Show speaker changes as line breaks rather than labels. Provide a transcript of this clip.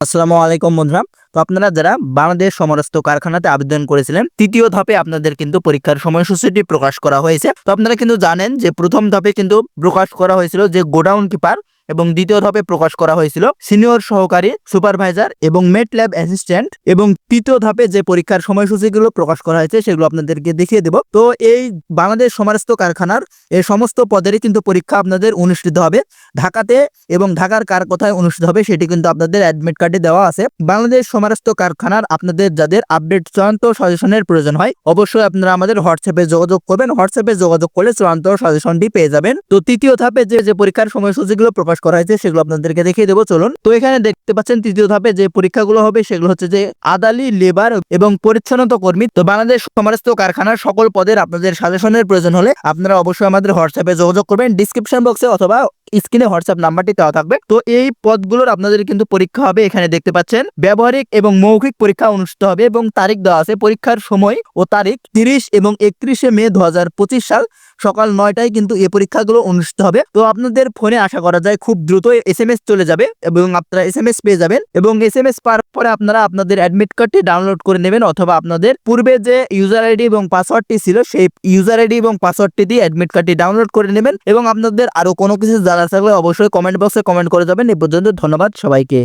আসসালামু আলাইকুম বন্ধুরা। তো আপনারা যারা বাংলাদেশ সমরস্ত কারখানাতে আবেদন করেছিলেন, তৃতীয় ধাপে আপনাদের কিন্তু পরীক্ষার সময়সূচিটি প্রকাশ করা হয়েছে। তো আপনারা কিন্তু জানেন যে প্রথম ধাপে কিন্তু প্রকাশ করা হয়েছিল যে গোডাউন কিপার এবং দ্বিতীয় ধাপে প্রকাশ করা হয়েছিল সিনিয়র সহকারী সুপারভাইজার এবং মেট ল্যাব অ্যাসিস্ট্যান্ট এবং তৃতীয় ধাপে যে পরীক্ষার সময়সূচিগুলো প্রকাশ করা হয়েছে সেগুলো আপনাদেরকে দেখিয়ে দেব। তো এই বাংলাদেশ সমরস্ত কারখানার এই সমস্ত পদেরই কিন্তু পরীক্ষা আপনাদের অনুষ্ঠিত হবে। ঢাকাতে এবং ঢাকার কার কোথায় অনুষ্ঠিত হবে সেটি কিন্তু আপনাদের অ্যাডমিট কার্ডে দেওয়া আছে। বাংলাদেশ সমারস্থ কারখানার আপনাদের যাদের আপডেট চূড়ান্ত সাজেশনের প্রয়োজন হয়, অবশ্যই আপনারা আমাদের হোয়াটসঅ্যাপে যোগাযোগ করবেন। হোয়াটসঅ্যাপে যোগাযোগ করলে চূড়ান্ত সাজেশনটি পেয়ে যাবেন। তো তৃতীয় ধাপে যে যে পরীক্ষার সময়সূচিগুলো প্রকাশ করা হয়েছে সেগুলো আপনাদেরকে দেখিয়ে দেবো, চলুন। তো এখানে দেখতে পাচ্ছেন তৃতীয় ধাপে যে পরীক্ষাগুলো হবে, সেগুলো হচ্ছে যে আদালি, লেবার এবং পরিচ্ছন্নতা কর্মী। তো বাংলাদেশ সমারস্থ কারখানার সকল পদের আপনাদের সাজেশনের প্রয়োজন হলে আপনারা অবশ্যই আমাদের হোয়াটসঅ্যাপে যোগাযোগ করবেন, ডিসক্রিপশন বক্সে অথবা স্ক্রিনে হোয়াটসঅ্যাপ নাম্বারটি দেওয়া থাকবে। তো এই পদগুলোর আপনাদের কিন্তু পরীক্ষা হবে। এখানে দেখতে পাচ্ছেন, ব্যবহারিক এবং মৌখিক পরীক্ষা অনুষ্ঠিত হবে এবং তারিখ দেওয়া আছে পরীক্ষার সময় ও তারিখ তিরিশ এবং একত্রিশে মে দু হাজার পঁচিশ সাল সকাল নয়টায় কিন্তু এই পরীক্ষাগুলো অনুষ্ঠিত হবে। তো আপনাদের ফোনে আশা করা যায় খুব দ্রুত এস এম এস চলে যাবে এবং আপনারা এস এম এস পেয়ে যাবেন এবং এস এম এস পাওয়ার পরে আপনারা আপনাদের অ্যাডমিট কার্ডটি ডাউনলোড করে নেবেন অথবা আপনাদের পূর্বে যে ইউজার আইডি এবং পাসওয়ার্ডটি ছিল সেই ইউজার আইডি এবং পাসওয়ার্ডটি দিয়ে অ্যাডমিট কার্ডটি ডাউনলোড করে নেবেন এবং আপনাদের আরও কোনো কিছু জানার থাকলে অবশ্যই কমেন্ট বক্সে কমেন্ট করে যাবেন। এই পর্যন্ত ধন্যবাদ সবাইকে।